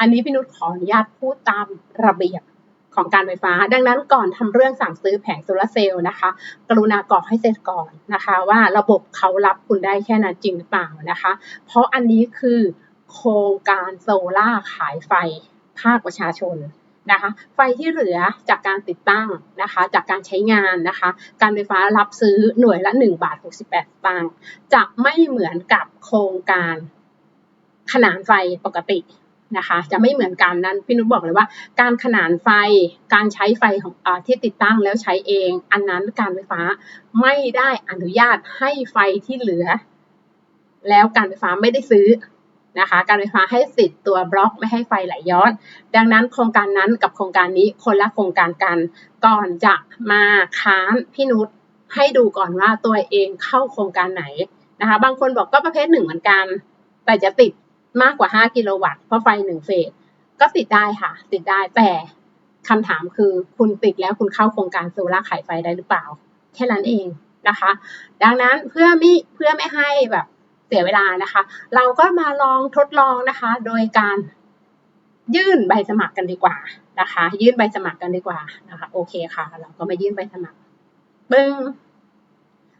อันนี้พี่นุชขออนุญาตพูดตามระเบียบของการไฟฟ้า ดังนั้นก่อนทำเรื่องสั่งซื้อแผงโซลาร์เซลล์นะคะ กรุณากรอกให้เสร็จก่อนนะคะ ว่าระบบเขารับคุณได้แค่นั้นจริงหรือเปล่านะคะ เพราะอันนี้คือโครงการโซล่าขายไฟภาคประชาชนนะคะไฟที่เหลือจากการติดตั้งนะคะจากการใช้งานนะคะ การไฟฟ้ารับซื้อหน่วยละ1บาท68สตางค์จะไม่เหมือนกับโครงการขนานไฟปกติ นะคะ จะไม่เหมือนกันนั้นพี่นุชบอกเลยว่า การขนานไฟการใช้ไฟของอที่ติดตั้งแล้วใช้เอง อันนั้นการไฟฟ้าไม่ได้อนุญาตให้ไฟที่เหลือ แล้วการไฟฟ้าไม่ได้ซื้อนะคะ การไฟฟ้าให้สิทธิ์ตัวบล็อกไม่ให้ไฟไหลย้อน ดังนั้นโครงการนั้นกับโครงการนี้คนละโครงการกัน ก่อนจะมาค้านพี่นุชให้ดูก่อนว่าตัวเองเข้าโครงการไหนนะคะ บางคนบอกก็ประเภทหนึ่งเหมือนกัน แต่จะติด มากกว่า 5 กิโลวัตต์เพราะไฟหนึ่งเฟสก็ติดได้ค่ะ ติดได้แต่คำถามคือคุณติดแล้วคุณเข้าโครงการโซลาร์ขายไฟได้หรือเปล่า แค่นั้นเองนะคะ ดังนั้นเพื่อไม่เพื่อไม่ให้แบบเสียเวลานะคะ เราก็มาลองทดลองนะคะ โดยการยื่นใบสมัครกันดีกว่านะคะ ยื่นใบสมัครกันดีกว่านะคะ โอเคค่ะ เราก็มายื่นใบสมัครปึ้ง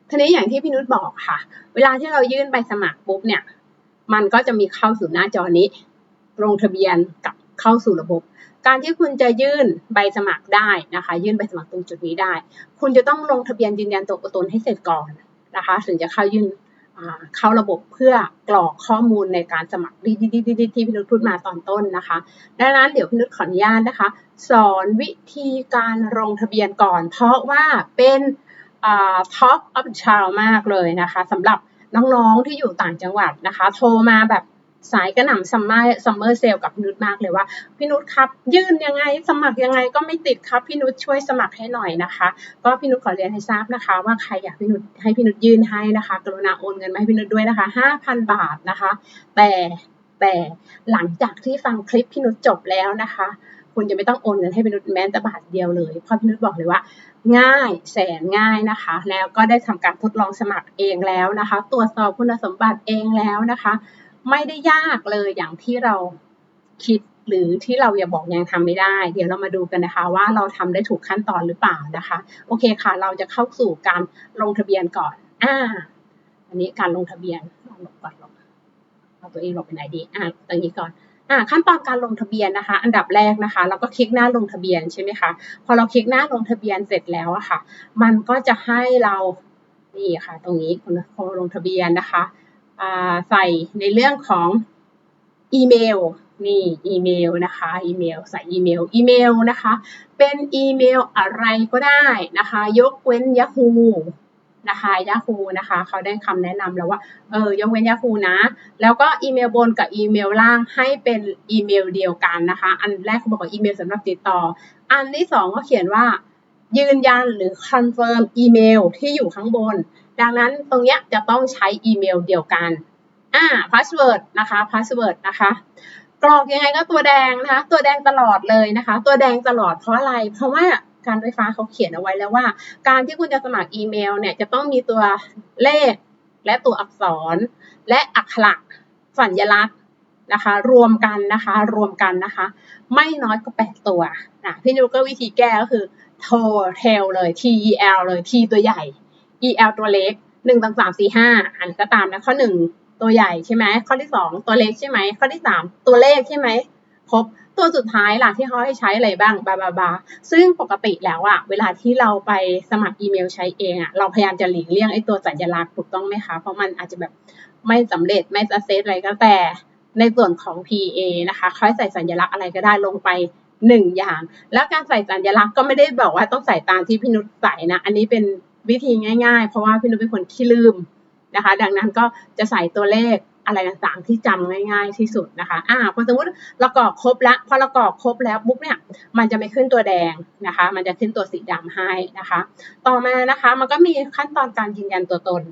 ทีนี้อย่างที่พี่นุชบอกค่ะ เวลาที่เรายื่นใบสมัครปุ๊บเนี่ย มันก็จะมีเข้าสู่หน้าจอนี้ลงทะเบียนกับเข้าสู่ระบบ การที่คุณจะยื่นใบสมัครได้นะคะ ยื่นใบสมัครตรงจุดนี้ได้ คุณจะต้องลงทะเบียนยืนยันตัวตนให้เสร็จก่อนนะคะ ถึงจะเข้ายื่นเข้าระบบเพื่อกรอกข้อมูลในการสมัครที่ที่พี่นุชพูดมาตอนต้นนะคะ ดังนั้นเดี๋ยวพี่นุชขออนุญาตนะคะ สอนวิธีการลงทะเบียนก่อน เพราะว่าเป็นท็อปอัพชาวมากเลยนะคะสำหรับ น้องๆที่อยู่ต่างจังหวัดนะคะ โทรมาแบบสายกระหน่ำซัมเมอร์ซัมเมอร์เซลกับพี่นุชมากเลยว่า พี่นุชครับ ยื่นยังไงสมัครยังไงก็ไม่ติดครับ พี่นุชช่วยสมัครให้หน่อยนะคะ ก็พี่นุชขอเรียนให้ทราบนะคะ ว่าใครอยากพี่นุชให้พี่นุชยื่นให้นะคะ กรุณาโอนเงินมาให้พี่นุชด้วยนะคะ5,000บาทนะคะ แต่แต่หลังจากที่ฟังคลิปพี่นุชจบแล้วนะคะ คุณจะไม่ต้องโอนเงินให้พี่นุชแม้แต่บาทเดียวเลยเพราะพี่นุชบอกเลยว่า ง่ายแสนง่ายนะคะ แล้วก็ได้ทำการทดลองสมัครเองแล้วนะคะ ตรวจสอบคุณสมบัติเองแล้วนะคะ ไม่ได้ยากเลยอย่างที่เราคิดหรือที่เราอย่าบอกยังทำไม่ได้ เดี๋ยวเรามาดูกันนะคะ ว่าเราทำได้ถูกขั้นตอนหรือเปล่านะคะ โอเคค่ะ เราจะเข้าสู่การลงทะเบียนก่อนอ่าอันนี้การลงทะเบียนลงก่อนลงเอาตัวเองลงไปไหนดีอ่าตรงนี้ก่อน อ่าขั้นตอนการลงทะเบียนนะคะ อันดับแรกนะคะเราก็คลิกหน้าลงทะเบียนใช่ไหมคะพอเราคลิกหน้าลงทะเบียนเสร็จแล้วอะค่ะ มันก็จะให้เรานี่ค่ะ ตรงนี้พอลงทะเบียนนะคะใส่ในเรื่องของอีเมลนี่อีเมลนะคะอีเมลใส่อีเมลอีเมลนะคะ เป็นอีเมลอะไรก็ได้นะคะ ยกเว้น Yahoo นะคะ Yahoo นะคะเขาได้คำแนะนำแล้วว่าเออยกเว้น Yahoo นะ แล้วก็อีเมลบนกับอีเมลล่างให้เป็นอีเมลเดียวกันนะคะ อันแรกเขาบอกว่าอีเมลสำหรับติดต่อ อันที่สองก็เขียนว่า ยืนยันหรือคอนเฟิร์มอีเมลที่อยู่ข้างบน ดังนั้นตรงนี้จะต้องใช้อีเมลเดียวกันอ่าพาสเวิร์ดนะคะพาสเวิร์ดนะคะกรอกยังไงก็ตัวแดงนะคะ ตัวแดงตลอดเลยนะคะ ตัวแดงตลอดเพราะอะไร เพราะว่า การไฟฟ้าเขาเขียนเอาไว้แล้วว่า การที่คุณจะสมัครอีเมลเนี่ยจะต้องมีตัวเลขและตัวอักษร และอักขระสัญลักษณ์นะคะ รวมกันนะคะ รวมกันนะคะ ไม่น้อยกว่าแปดตัวนะพี่นุก็วิธีแก้ก็คือโทรเทลเลย T E L เลย T ตัวใหญ่ EL ตัวเล็กหนึ่งสองสามสี่ห้าอันก็ตามนะข้อหนึ่งตัวใหญ่ใช่ไหมข้อที่สองตัวเล็กใช่ไหมข้อที่สามตัวเลขใช่ไหม ครบตัวสุดท้ายล่ะที่เขาให้ใช้อะไรบ้างบาบาบาซึ่งปกติแล้วอะเวลาที่เราไปสมัครอีเมลใช้เองอะเราพยายามจะหลีกเลี่ยงไอ้ตัวสัญลักษณ์ถูกต้องไหมคะ เพราะมันอาจจะแบบไม่สำเร็จไม่สัเซตอะไรก็แต่ในส่วนของ PA นะคะเขาใส่สัญลักษณ์อะไรก็ได้ลงไปหนึ่งอย่าง แล้วการใส่สัญลักษณ์ก็ไม่ได้บอกว่าต้องใส่ตามที่พี่นุชใส่นะ อันนี้เป็นวิธีง่าย ๆ เพราะว่าพี่นุชเป็นคนขี้ลืมนะคะ ดังนั้นก็จะใส่ตัวเลข อะไรต่างๆ ที่จำง่ายๆที่สุดนะคะ อ่าพอสมมติเรากรอกครบแล้วพอเรากรอกครบแล้วปุ๊บเนี่ยมันจะไม่ขึ้นตัวแดงนะคะ มันจะขึ้นตัวสีดำให้นะคะ ต่อมานะคะมันก็มีขั้นตอนการยืนยันตัวตน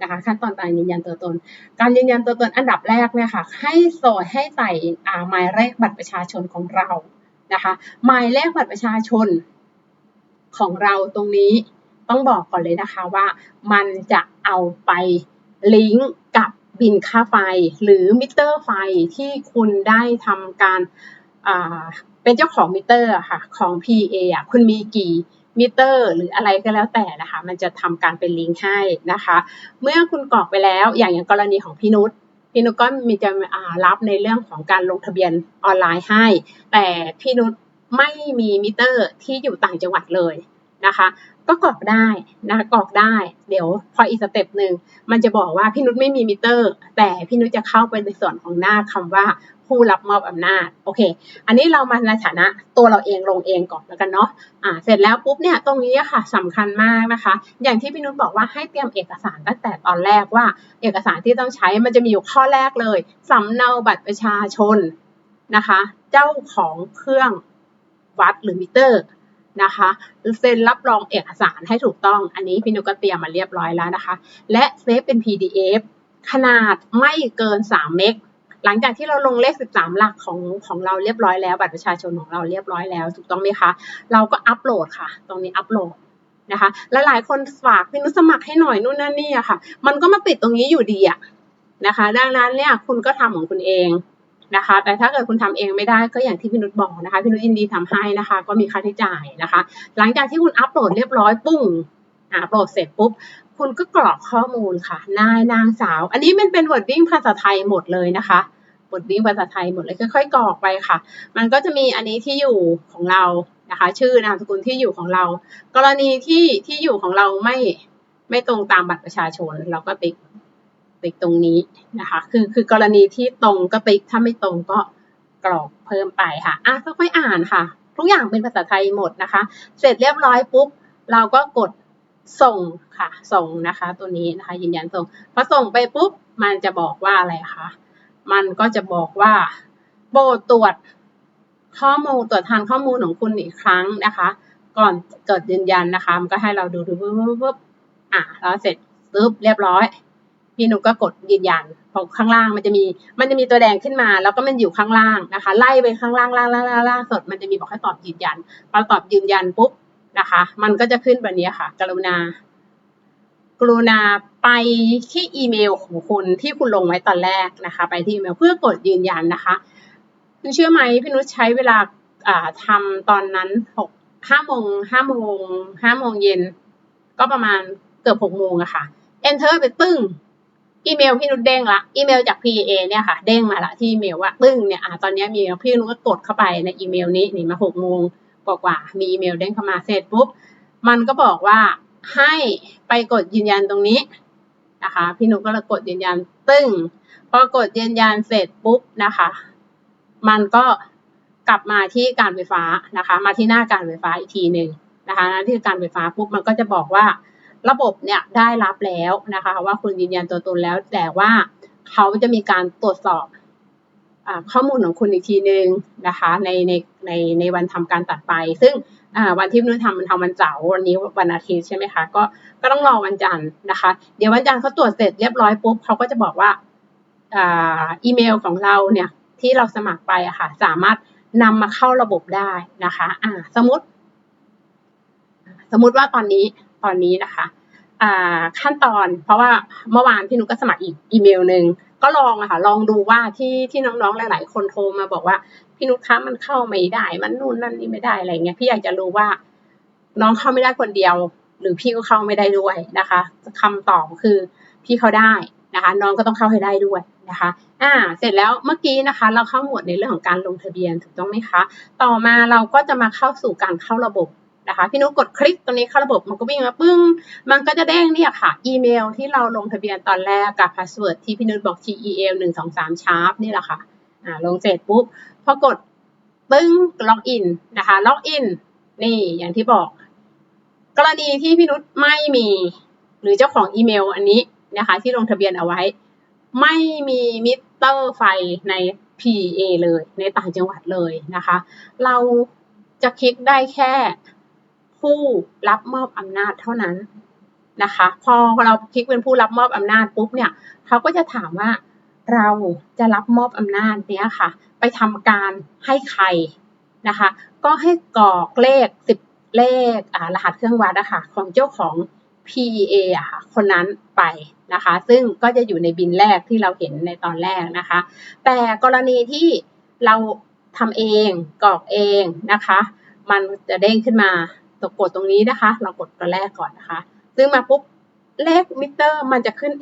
นะคะขั้นตอนการยืนยันตัวตน การยืนยันตัวตนอันดับแรกเนี่ยค่ะ ให้โสดให้ใส่อ่าหมายเลขบัตรประชาชนของเรานะคะ หมายเลขบัตรประชาชนของเราตรงนี้ต้องบอกก่อนเลยนะคะว่ามันจะเอาไปลิงก์ บินค่าไฟหรือมิเตอร์ไฟที่คุณได้ทำการเป็นเจ้าของมิเตอร์ค่ะของ PA อะคุณมีกี่มิเตอร์หรืออะไรก็แล้วแต่นะคะ มันจะทำการเป็นลิงก์ให้นะคะ เมื่อคุณกรอกไปแล้วอย่างอย่างกรณีของพี่นุชพี่นุชก็มีจะรับในเรื่องของการลงทะเบียนออนไลน์ให้ แต่พี่นุชไม่มีมิเตอร์ที่อยู่ต่างจังหวัดเลยนะคะ ก็กรอกได้นะคะกรอกได้ เดี๋ยวพออีกสเต็ปหนึ่งมันจะบอกว่าพี่นุชไม่มีมิเตอร์ แต่พี่นุชจะเข้าไปในส่วนของหน้าคำว่าผู้รับมอบอำนาจโอเค อันนี้เรามาในฐานะตัวเราเองลงเองก่อนแล้วกันเนาะอ่าเสร็จแล้วปุ๊บเนี่ยตรงนี้ค่ะสำคัญมากนะคะ อย่างที่พี่นุชบอกว่าให้เตรียมเอกสารตั้งแต่ตอนแรกว่า เอกสารที่ต้องใช้มันจะมีอยู่ข้อแรกเลยสำเนาบัตรประชาชนนะคะ เจ้าของเครื่องวัดหรือมิเตอร์ นะคะเซ็นรับรองเอกสารให้ถูกต้อง อันนี้พี่นุก็เตรียมมาเรียบร้อยแล้วนะคะ และเซฟเป็น PDF ขนาดไม่เกิน 3 เมกหลังจากที่เราลงเลข 13 หลักของของเราเรียบร้อยแล้ว บัตรประชาชนของเราเรียบร้อยแล้วถูกต้องไหมคะ เราก็อัปโหลดค่ะ ตรงนี้อัปโหลดนะคะและหลายคนฝากพี่นุสมัครให้หน่อยนู่นนั่นนี่อะค่ะ มันก็มาติดตรงนี้อยู่ดีอะนะคะ ดังนั้นเนี่ยคุณก็ทำของคุณเอง นะคะ แต่ถ้าเกิดคุณทำเองไม่ได้ก็อย่างที่พี่นุชบอกนะคะพี่นุชยินดีทำให้นะคะ ก็มีค่าใช้จ่ายนะคะ หลังจากที่คุณอัปโหลดเรียบร้อยปุ้งอัปโหลดเสร็จปุ๊บคุณก็กรอกข้อมูลค่ะนายนางสาว อันนี้มันเป็นวอร์ดดิ้งภาษาไทยหมดเลยนะคะวอร์ดดิ้งภาษาไทยหมดเลยค่อยๆกรอกไปค่ะ มันก็จะมีอันนี้ที่อยู่ของเรานะคะ ชื่อนามสกุลที่อยู่ของเรา กรณีที่ที่อยู่ของเราไม่ไม่ตรงตามบัตรประชาชน เราก็ติ๊ก ติ๊กตรงนี้นะคะ คือคือกรณีที่ตรงก็ติ๊กถ้าไม่ตรงก็กรอกเพิ่มไปค่ะอะค่อยๆอ่านค่ะ ทุกอย่างเป็นภาษาไทยหมดนะคะ เสร็จเรียบร้อยปุ๊บ เราก็กดส่งค่ะ ส่งนะคะ ตัวนี้นะคะ ยืนยันส่งพอส่งไปปุ๊บ มันจะบอกว่าอะไรคะมันก็จะบอกว่าโบตรวจข้อมูลตรวจทานข้อมูลของคุณอีกครั้งนะคะ ก่อนเกิดยืนยันนะคะ มันก็ให้เราดูดูปุ๊บปุ๊บอะแล้วเสร็จปุ๊บเรียบร้อย พี่นุก็กดยืนยันพอข้างล่างมันจะมี มันจะมีตัวแดงขึ้นมา แล้วก็มันอยู่ข้างล่างนะคะ ไล่ไปข้างล่างล่างล่างล่างสดมันจะมีบอกให้ตอบยืนยันพอตอบยืนยันปุ๊บนะคะ มันก็จะขึ้นแบบนี้ค่ะ กรุณา กรุณาไปที่อีเมลของคุณที่คุณลงไว้ตอนแรกนะคะ ไปที่อีเมลเพื่อกดยืนยันนะคะคุณเชื่อไหมพี่นุชใช้เวลาทำตอนนั้นหกห้าโมงห้าโมงห้าโมงเย็นก็ประมาณเกือบหกโมงอะค่ะ enter ไปตึ้ง อีเมลพี่นุชเด้งละอีเมลจาก PA เนี่ยค่ะ เด้งมาละที่อีเมลว่าตึ้งเนี่ยอ่าตอนนี้มีพี่นุชก็กดเข้าไปในอีเมลนี้นี่มาหกโมงกว่าๆมีอีเมลเด้งเข้ามาเสร็จปุ๊บมันก็บอกว่าให้ไปกดยืนยันตรงนี้นะคะพี่นุชก็เลยกดยืนยันตึ้งพอกดยืนยันเสร็จปุ๊บนะคะ มันก็กลับมาที่การไฟฟ้านะคะ มาที่หน้าการไฟฟ้าอีกทีหนึ่งนะคะที่การไฟฟ้าปุ๊บมันก็จะบอกว่า ระบบเนี่ยได้รับแล้วนะคะว่าคุณยืนยันตัวตนแล้ว แต่ว่าเขาจะมีการตรวจสอบอข้อมูลของคุณอีกทีนึงนะคะในในในในวันทำการตัดไป ซึ่งวันที่นุ่นทำมันทำวันเสาร์วันนี้วันอาทิตย์ใช่ไหมคะก็ก็ต้องรอวันจันทร์นะคะ เดี๋ยววันจันทร์เขาตรวจเสร็จเรียบร้อยปุ๊บเขาก็จะบอกว่าอีเมลของเราเนี่ยที่เราสมัครไปอะค่ะสามารถนำมาเข้าระบบได้นะคะอ่าสมมติ สมมติว่าตอนนี้ตอนนี้นะคะ ขั้นตอน เพราะว่าเมื่อวานพี่นุก็สมัครอีกอีเมลหนึ่งก็ลองอะค่ะลองดูว่าที่ที่น้องๆหลาย ๆ คนโทรมาบอกว่าพี่นุคะมันเข้าไม่ได้ มันนู่นนั่นนี่ไม่ได้อะไรเงี้ยพี่อยากจะรู้ว่าน้องเข้าไม่ได้คนเดียว หรือพี่ก็เข้าไม่ได้ด้วยนะคะคำตอบคือพี่เข้าได้นะคะ น้องก็ต้องเข้าให้ได้ด้วยนะคะ อ่า เสร็จแล้วเมื่อกี้นะคะ เราเข้าหมวดในเรื่องของการลงทะเบียนถูกต้องไหมคะ ต่อมาเราก็จะมาเข้าสู่การเข้าระบบ นะคะ พี่นุกดคลิกตรงนี้เข้าระบบมันก็วิ่งมาปึ้ง มันก็จะแดงเนี่ยค่ะ อีเมลที่เราลงทะเบียนตอนแรกกับพาสเวิร์ดที่พี่นุชบอก TEL หนึ่งสองสามชาร์ปนี่แหละค่ะอ่าลงเสร็จปุ๊บพอกดปึ้งล็อกอินนะคะ ล็อกอินนี่อย่างที่บอก กรณีที่พี่นุชไม่มี หรือเจ้าของอีเมลอันนี้นะคะ ที่ลงทะเบียนเอาไว้ ไม่มีมิเตอร์ไฟใน PA เลย ในต่างจังหวัดเลยนะคะ เราจะคลิกได้แค่ ผู้รับมอบอำนาจเท่านั้นนะคะ พอเราคลิกเป็นผู้รับมอบอำนาจปุ๊บเนี่ยเขาก็จะถามว่าเราจะรับมอบอำนาจเนี้ยค่ะ ไปทำการให้ใครนะคะ ก็ให้กรอกเลขสิบเลขรหัสเครื่องวัดนะคะของเจ้าของ PEA อะค่ะคนนั้นไปนะคะ ซึ่งก็จะอยู่ในบินแรกที่เราเห็นในตอนแรกนะคะ แต่กรณีที่เราทำเองกรอกเองนะคะ มันจะเด้งขึ้นมา ตกกดตรงนี้นะคะ เรากดตัวแรกก่อนนะคะซึ่งมาปุ๊บเลขมิเตอร์มันจะขึ้น